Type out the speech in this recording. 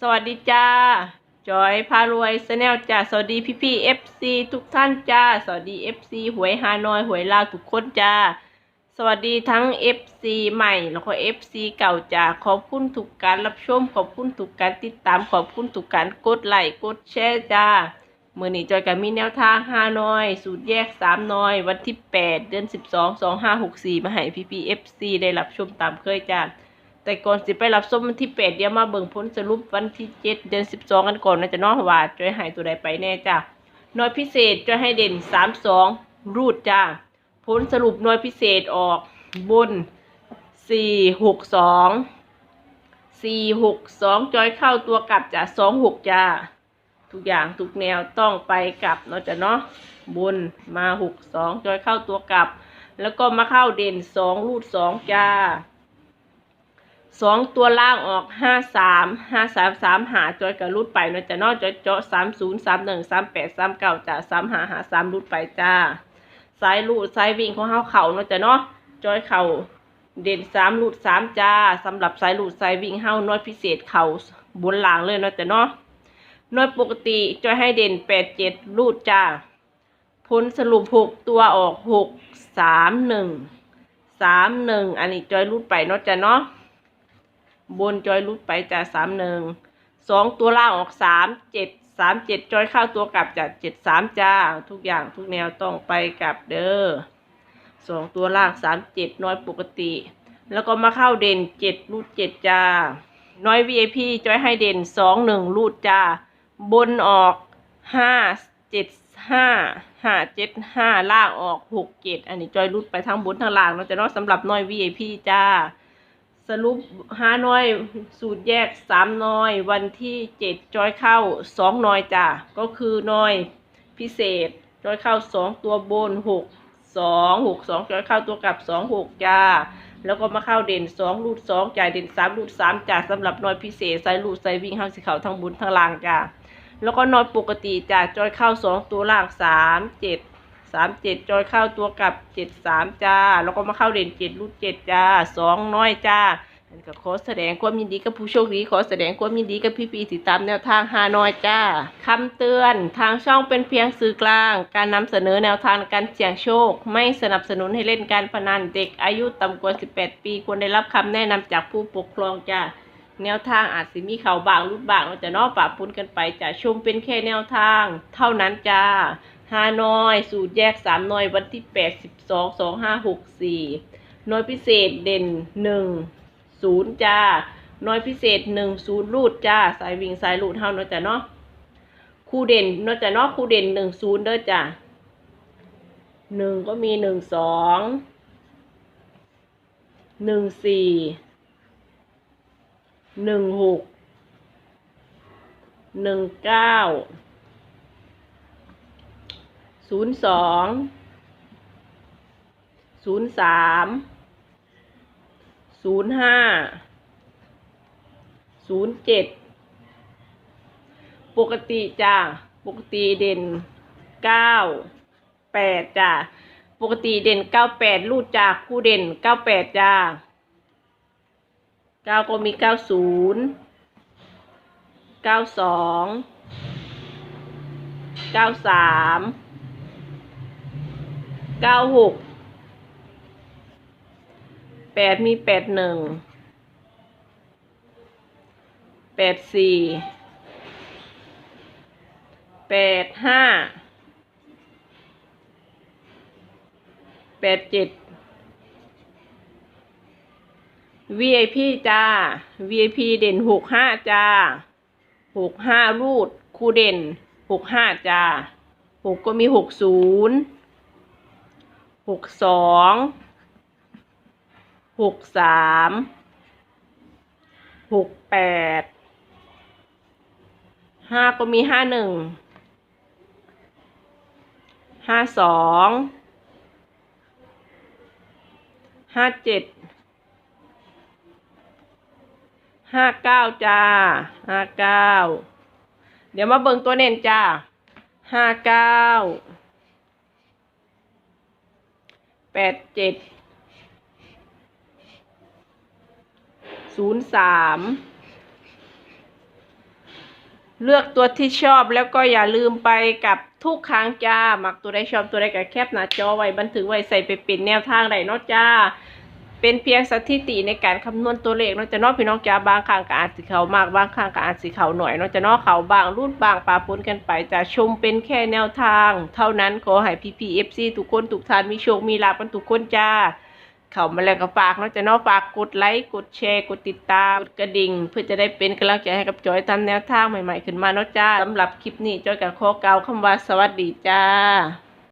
สวัสดีจ้า จอยพารวยสแนลจ้า สวัสดีพี่พี่เอฟซีทุกท่านจ้า สวัสดีเอฟซีหวยฮานอยหวยลาวทุกคนจ้า สวัสดีทั้ง FC ใหม่แล้วก็ FC เก่าจ้า ขอบคุณทุกการรับชม ขอบคุณทุกการติดตาม ขอบคุณทุกการกดไลค์ กดแชร์จ้า มื่อนี้จอยกับมีแนวทางห้านอย สูตรแยกสามน้อย วันที่8เดือน12 2564มาให้พี่พีเอฟซีได้รับชมตามเคยจ้า แต่ก่อนสิไปรับชมวันที่8เดี๋ยวมาเบิ่งผลสรุปวันที่7เดือน12กันก่อนนะจะเน้องว่าจอยให้ตัวใดไปแน่จ้าน้อยพิเศษจอยให้เด่น32รูดจ้าผลสรุปหน่วยพิเศษออกบน4 6 2 4 6 2จอยเข้าตัวกลับจ้าก2 6จ้าทุกอย่างทุกแนวต้องไปกลับเนาะจ้ะเนาะบนมา6 2จอยเข้าตัวกลับ แล้วก็มาเข้าเด่น2รูด2จ้า 2ตัวล่างออก5 3 5 3 3หาจอยกับรูดไปเนาะจ้ะนาะจอยเจาะ3 0 3 1 3 8 3 9จ้า3หาหา3รูดไปจ้าสายลูดสายวิ่งของเฮาเข่าเนาะจ้ะเนาะจอยเข่าเด่นสามลูดสามจ้าสำหรับสายลูดสายวิ่งเฮาน้อยพิเศษเข่าบนหลังเลยเนาะจ้ะเนาะน้อยปกติจอยให้เด่นแปดเจ็ดลูดจ้าผลสรุปหกตัวออกหกสามหนึ่งสามหนึ่งอันนี้จอยลูดไปเนาะจ้ะเนาะ บนจอยลูดไปจ้าสามหนึ่งสองตัวล่างออกสามเจ็ดสามเจ็ดจอยเข้าตัวกลับจากเจ็ดสามจ้า ทุกอย่างทุกแนวต้องไปกลับเด้อสองตัวล่างสามเจ็ดน้อยปกติ แล้วก็มาเข้าเด่นเจ็ดรูดเจ็ดจ้า น้อย VIP จอยให้เด่นสองหนึ่งรูดจ้า บนออกห้าเจ็ดห้าห้าเจ็ดห้าล่างออกหกเจ็ดอันนี้จอยรูดไปทั้งบนทั้งล่างเนาจะเนาะสำหรับน้อย VIP จ้า สรุปห้าน้อย สูตรแยกสามน้อย วันที่เจ็ดจอยเข้าสองน้อยจ้ะก็คือน้อยพิเศษจอยเข้าสองตัวบนหกสองหกสองจอยเข้าตัวกลับสองหกจ้าแล้วก็มาเข้าเด่นสองรูดสองจ่ายเด่นสามรูดสามจ้าสำหรับน้อยพิเศษใส่รูดใส่วิ่งห้างสิขาทั้งบนทั้งล่างจ้าแล้วก็น้อยปกติจ้าจอยเข้าสองตัวล่างสามเจ็ด สามเจ็ดจอยเข้าตัวกับเจ็ดสามจ้า แล้วก็มาเข้าเด่นเจ็ดรูดเจ็ดจ้าสองน้อยจ้าอันก็ขอแสดงความยินดีกับผู้โชคดีขอแสดงความยินดีกับพี่ปีติดตามแนวทางฮานอยจ้าคำเตือนทางช่องเป็นเพียงสื่อกลาง การนำเสนอแนวทางการเสี่ยงโชค ไม่สนับสนุนให้เล่นการพนันเด็กอายุต่ำกว่า 18 ปีควรได้รับคำแนะนำจากผู้ปกครองจ้าแนวทางอาจสิมีเข่าบางรุดบางเราจะนอกปะปุนกันไปจะชมเป็นแค่แนวทาง เท่านั้นจ้า ฮานอยสูตรแยกสามหน่อยวันที่แปดสิบสองสองห้าหกสี่หน่วยพิเศษเด่นหนึ่งศูนย์จ้าหน่วยพิเศษหนึ่งศูนย์รูดจ้าสายวิ่งสายรูดเท่าเนาะจ้ะเนาะคู่เด่นเนาะจ้ะเนาะคู่เด่นหนึ่งศูนย์เด้อจ้าหนึ่งก็มีหนึ่งสองหนึ่งสี่หนึ่งหกหนึ่งเก้า ศูนย์สองศูนย์สามศูนย์ห้าศูนย์เจ็ดปกติจ้าปกติเด่นเก้าแปดจ้าปกติเด่นเก้าแปดรูดจากคู่เด่นเก้าแปดจ้าเก้าก็มีเก้าศูนย์เก้าสองเก้าสาม เก้าหกแปดมีแปดหนึ่งแปดสี่แปดห้าแปดเจ็ด VIP จ้า VIP เด่นหกห้าจ้าหกห้ารูด คู่เด่นหกห้าจ้าหกก็มีหกศูนย์ หกสองหกสามหกแปดห้าก็มีห้าหนึ่งห้าสองห้าเจ็ดห้าเก้าจ้าห้าเก้าเดี๋ยวมาเบิ่งตัวเน้นจ้าห้าเก้า แปดเจ็ดศูนย์สามเลือกตัวที่ชอบแล้วก็อย่าลืมไปกับทุกครั้งจ้า หมักตัวใดชอบตัวใดก็แคปหน้าจอไว้บันทึกไว้ใส่ไปเป็นแนวทางใดเนาะจ้า เป็นเพียงสถิติในการคำนวณตัวเลขเนาะจะนอพี่น้องจ้าบางครั้งก็อาจสิเขามากบางครั้งก็อาจสิเขาหน่อยเนาะจะนอเขาบางรุ่นบางปาปนกันไปจะชมเป็นแค่แนวทาง เท่านั้นขอให้พี่พีเอฟซีทุกคนทุกท่านมีโชคมีลาภกันทุกคนจ้าเขามาแล้วก็ฝากเนาะจะนอฝากกดไลค์กดแชร์กดติดตามกดกระดิ่ง เพื่อจะได้เป็นกำลังใจให้กับจอยทำแนวทางใหม่ๆขึ้นมาเนาะจ้าสำหรับคลิปนี้จอยกับขอกล่าวคำว่าสวัสดีจ้า